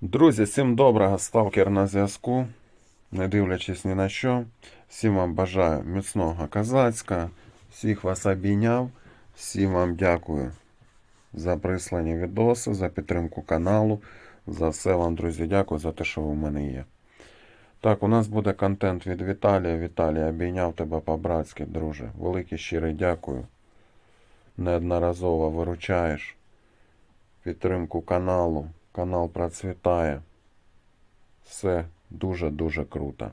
Друзі, всім доброго, сталкер на зв'язку. Не дивлячись ні на що. Всім вам бажаю міцного козацька. Всіх вас обійняв. Всім вам дякую за прислані відоси, за підтримку каналу. За все вам, друзі, дякую за те, що ви в мене є. Так, у нас буде контент від Віталія. Віталій, обійняв тебе по-братськи, друже. Велике щире дякую. Неодноразово виручаєш підтримку каналу. Канал процвітає. Все дуже-дуже круто.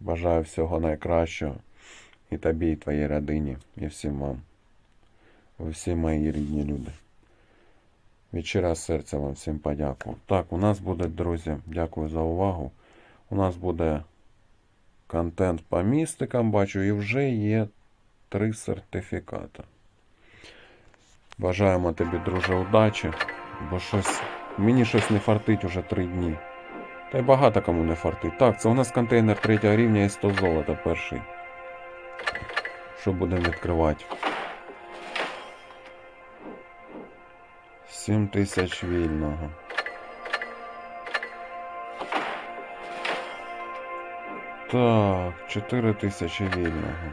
Бажаю всього найкращого. І тобі, і твоїй родині, і всім вам. Ви всі мої рідні люди. Від щирого серця вам всім подякував. Так, у нас буде, друзі, дякую за увагу. У нас буде контент по містикам, бачу, і вже є три сертифікати. Бажаємо тобі, друже, удачі, бо щось мені щось не фартить уже три дні. Та й багато кому не фартить. Так, це у нас контейнер третього рівня і 100 золота перший. Що будемо відкривати? 7 тисяч вільного. Так, 4 тисячі вільного.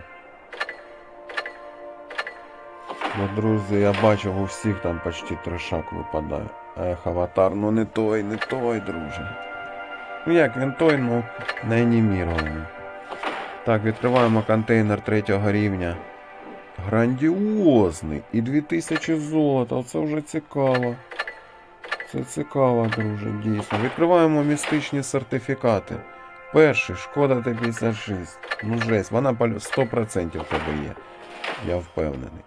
Ну, друзі, я бачив у всіх там почти трешак випадає. Ех, аватар, ну не той, не той, друже. Ну як він той, ну неанімірований. Так, відкриваємо контейнер третього рівня. Грандіозний. І 2000 золота. Оце вже цікаво. Це цікаво, друже, дійсно. Відкриваємо містичні сертифікати. Перший, шкода Т-56. Ну жесть, вона 100% в тебе є. Я впевнений.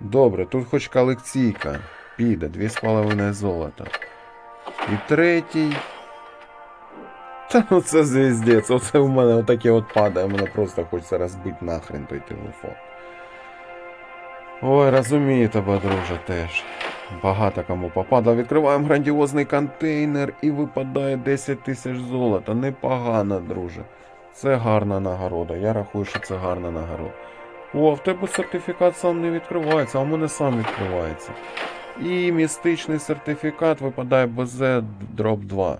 Добре, тут хоч колекційка. Піде, 2,5 золота. І третій. Та ну це звіздець. Оце в мене отаке от падає. Мене просто хочеться розбити нахрен той телефон. Ой, розумію тебе, друже, теж. Багато кому попадало. Відкриваємо грандіозний контейнер і випадає 10 тисяч золота. Непогано, друже. Це гарна нагорода. Я рахую, що це гарна нагорода. О, в тебе сертифікат сам не відкривається, а в мене сам відкривається. І містичний сертифікат випадає БЗ Дроп 2.